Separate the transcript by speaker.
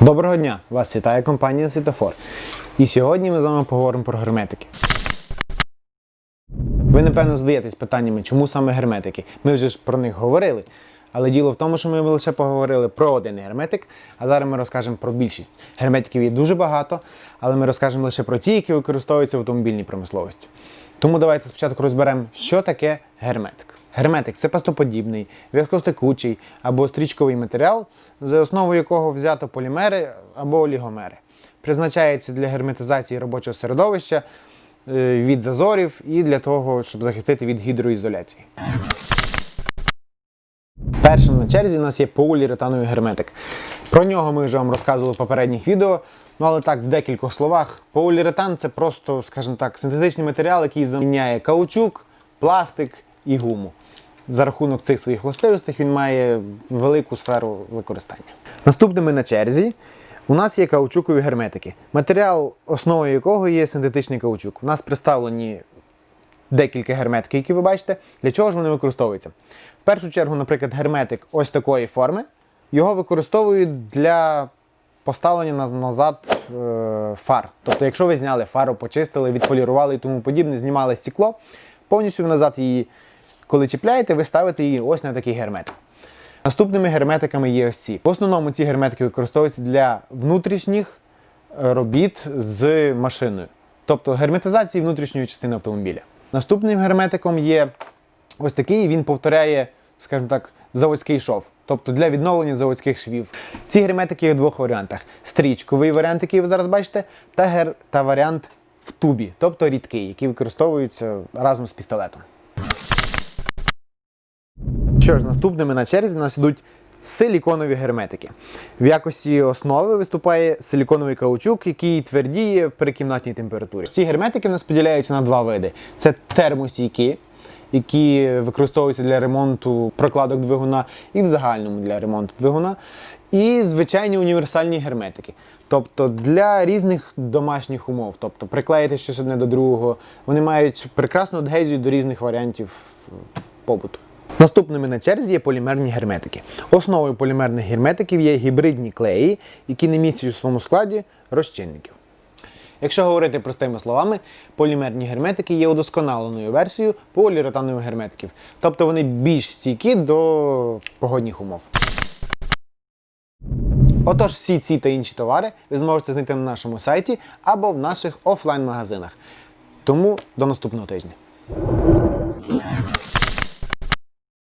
Speaker 1: Доброго дня! Вас вітає компанія Світофор. І сьогодні ми з вами поговоримо про герметики. Ви напевно задаєтесь питаннями, чому саме герметики? Ми вже ж про них говорили. Але діло в тому, що ми лише поговорили про один герметик, а зараз ми розкажемо про більшість. Герметиків є дуже багато, але ми розкажемо лише про ті, які використовуються в автомобільній промисловості. Тому давайте спочатку розберемо, що таке герметик. Герметик це пастоподібний, в'язкостекучий або стрічковий матеріал, за основою якого взято полімери або олігомери. Призначається для герметизації робочого середовища е, від зазорів і для того, щоб захистити від гідроізоляції. Першим на черзі у нас є поліуретановий герметик. Про нього ми вже вам розказували в попередніх відео. Ну але так, в декількох словах, поліуретан це просто, скажімо так, синтетичний матеріал, який заміняє каучук, пластик і гуму. За рахунок цих своїх властивостей він має велику сферу використання. Наступними на черзі у нас є каучукові герметики, матеріал, основою якого є синтетичний каучук. У нас представлені декілька герметиків, які ви бачите. Для чого ж вони використовуються? В першу чергу, наприклад, герметик ось такої форми. Його використовують для поставлення назад е, фар. Тобто, якщо ви зняли фару, почистили, відполірували і тому подібне, знімали стекло, повністю назад її, коли чіпляєте, ви ставите її ось на такий герметик. Наступними герметиками є ось ці. В основному ці герметики використовуються для внутрішніх е, робіт з машиною, тобто герметизації внутрішньої частини автомобіля. Наступним герметиком є ось такий, він повторяє, скажімо так, заводський шов, тобто для відновлення заводських швів. Ці герметики є в двох варіантах: стрічковий варіант, який ви зараз бачите, та, гер... та варіант в тубі, тобто рідкий, який використовується разом з пістолетом. Що ж, наступними на черзі у нас ідуть силіконові герметики. В якості основи виступає силіконовий каучук, який твердіє при кімнатній температурі. Ці герметики нас поділяються на два види: це термосійки, які використовуються для ремонту прокладок двигуна і в загальному для ремонту двигуна. І звичайні універсальні герметики. Тобто для різних домашніх умов, тобто приклеїти щось одне до другого, вони мають прекрасну адгезію до різних варіантів побуту. Наступними на черзі є полімерні герметики. Основою полімерних герметиків є гібридні клеї, які не містять у своєму складі розчинників. Якщо говорити простими словами, полімерні герметики є удосконаленою версією поліуретанових герметиків, тобто вони більш стійкі до погодних умов. Отож, всі ці та інші товари ви зможете знайти на нашому сайті або в наших офлайн-магазинах. Тому до наступного тижня.